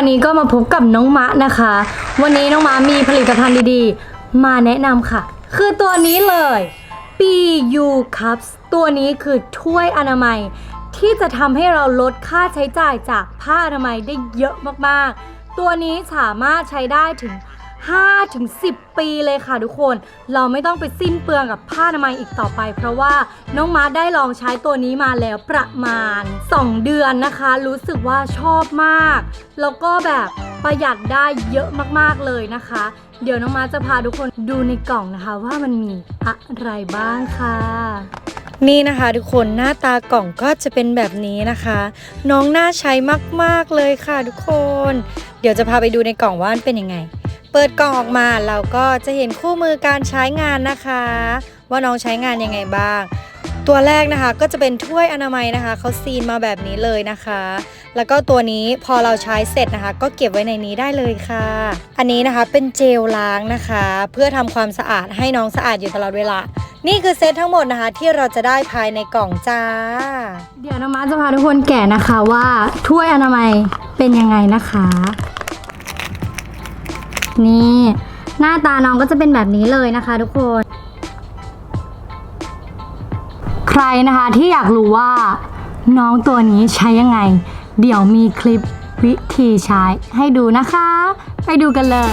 วันนี้ก็มาพบกับน้องมะนะคะ วันนี้น้องมะมีผลิตภัณฑ์ดีๆ มาแนะนำค่ะ คือตัวนี้เลย PU Cups ตัวนี้คือถ้วยอนามัย ที่จะทำให้เราลดค่าใช้จ่ายจากผ้าอนามัยได้เยอะมากๆ ตัวนี้สามารถใช้ได้ถึง 5ถึง10ปีเลยค่ะทุกคน เราไม่ต้องไปสิ้นเปลืองกับผ้าอนามัยอีกต่อไป เพราะว่าน้องมาร์ได้ลองใช้ตัวนี้มาแล้วประมาณ 2 เดือนนะคะ รู้สึกว่าชอบมาก แล้วก็แบบประหยัดได้เยอะมากๆเลยนะคะ เดี๋ยวน้องมาร์จะพาทุกคนดูในกล่องนะคะว่ามันมีอะไรบ้างค่ะนี่นะคะทุกคนหน้าตากล่องก็จะเป็นแบบนี้นะคะ น้องน่าใช้มากๆเลยค่ะทุกคน เดี๋ยวจะพาไปดูในกล่องว่ามันเป็นยังไง เปิดกล่องออกมาเราก็จะเห็นคู่มือการใช้งานนะคะ ว่าน้องใช้งานยังไงบ้าง ตัวแรกนะคะก็จะเป็นถ้วยอนามัยนะคะเขาซีนมาแบบนี้เลยนะคะ แล้วก็ตัวนี้พอเราใช้เสร็จนะคะ ก็เก็บไว้ในนี้ได้เลยค่ะ อันนี้นะคะเป็นเจลล้างนะคะ เพื่อทำความสะอาดให้น้องสะอาดอยู่ตลอดเวลานี่คือเซตทั้งหมดนะคะที่เราจะได้ภายในกล่องจ้า เดี๋ยวน้ำมาจะพาทุกคนแกะนะคะว่าถ้วยอนามัยเป็นยังไงนะคะ นี่ หน้าตาน้องก็จะเป็นแบบนี้เลยนะคะ ทุกคน ใครนะคะที่อยากรู้ว่า น้องตัวนี้ใช้ยังไง เดี๋ยวมีคลิปวิธีใช้ให้ดูนะคะ ไปดูกันเลย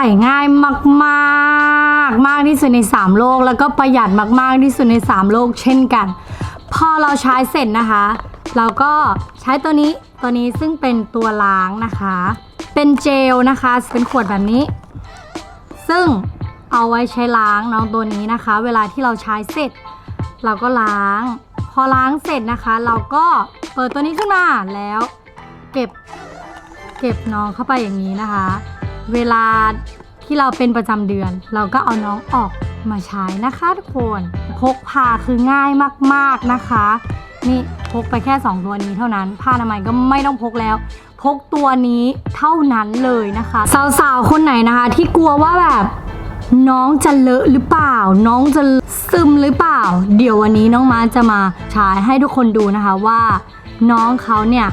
ใส่ง่ายมากๆ มากที่สุดใน 3 โลก แล้วก็ประหยัดมากๆที่สุดใน 3 โลกเช่นกัน พอเราใช้เสร็จนะคะ เราก็ใช้ตัวนี้ตัวนี้ซึ่งเป็นตัวล้างนะคะ เป็นเจลนะคะ เป็นขวดแบบนี้ ซึ่งเอาไว้ใช้ล้างน้องตัวนี้นะคะ เวลาที่เราใช้เสร็จ เราก็ล้าง พอล้างเสร็จนะคะ เราก็เปิดตัวนี้ขึ้นมาแล้ว เก็บ เก็บน้องเข้าไปอย่างนี้นะคะ เวลาที่เราเป็นประจำเดือน เราก็เอาน้องออกมาใช้นะคะทุกคนพกพาคือง่ายมากๆนะคะ นี่พกไปแค่ 2 ตัวนี้เท่านั้น ผ้าอนามัยก็ไม่ต้องพกแล้ว พกตัวนี้เท่านั้นเลยนะคะ สาวๆ คนไหนนะคะ ที่กลัวว่าแบบน้องจะเลอะหรือเปล่า น้องจะซึมหรือเปล่า เดี๋ยววันนี้น้องมาจะมาฉายให้ทุกคนดูนะคะว่า น้องเขาเนี่ย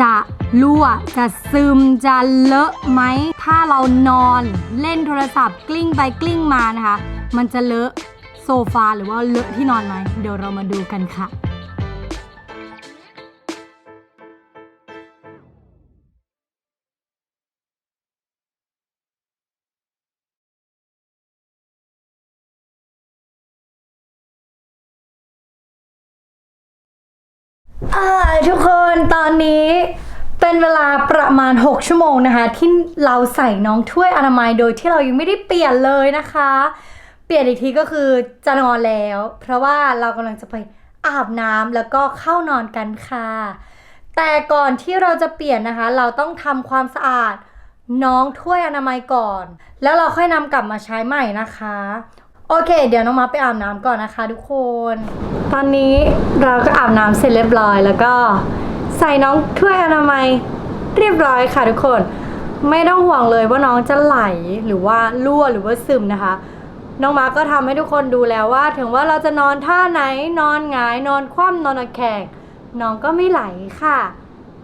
จะ รั่วจะซึมจะเลอะไหม ถ้าเรานอนเล่นโทรศัพท์กลิ้งไปกลิ้งมานะคะ มันจะเลอะโซฟาหรือว่าเลอะที่นอนไหม เดี๋ยวเรามาดูกันค่ะทุกคนตอนนี้ เป็นเวลาประมาณ 6 ชั่วโมงนะคะ ที่เราใส่น้องถ้วยอนามัยโดยที่เรายังไม่ได้เปลี่ยนเลยนะคะ เปลี่ยนอีกทีก็คือจะนอนแล้ว เพราะว่าเรากำลังจะไปอาบน้ำแล้วก็เข้านอนกันค่ะ แต่ก่อนที่เราจะเปลี่ยนนะคะ เราต้องทำความสะอาดน้องถ้วยอนามัยก่อน แล้วเราค่อยนำกลับมาใช้ใหม่นะคะ โอเค เดี๋ยวน้องมาไปอาบน้ำก่อนนะคะ ทุกคน ตอนนี้เราก็อาบน้ำเสร็จเรียบร้อยแล้วก็ ใส่น้องถ้วยอนามัยเรียบร้อยค่ะทุกคน ไม่ต้องห่วงเลยว่าน้องจะไหลหรือว่ารั่วหรือว่าซึมนะคะ น้องมาร์คก็ทำให้ทุกคนดูแล้วว่า ถึงว่าเราจะนอนท่าไหนนอนหงายนอนคว่ำนอนตะแคงน้องก็ไม่ไหลค่ะ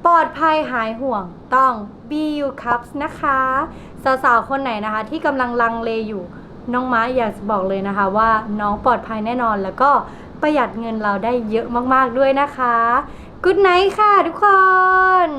ปลอดภัยหายห่วงต้อง BU Cups นะคะสาวๆคนไหนนะคะ ที่กำลังลังเลอยู่น้องม้าอยากจะบอกเลยนะคะ ว่าน้องปลอดภัยแน่นอนแล้วก็ประหยัดเงินเราได้เยอะมากๆด้วยนะคะ Good night ค่ะทุกคน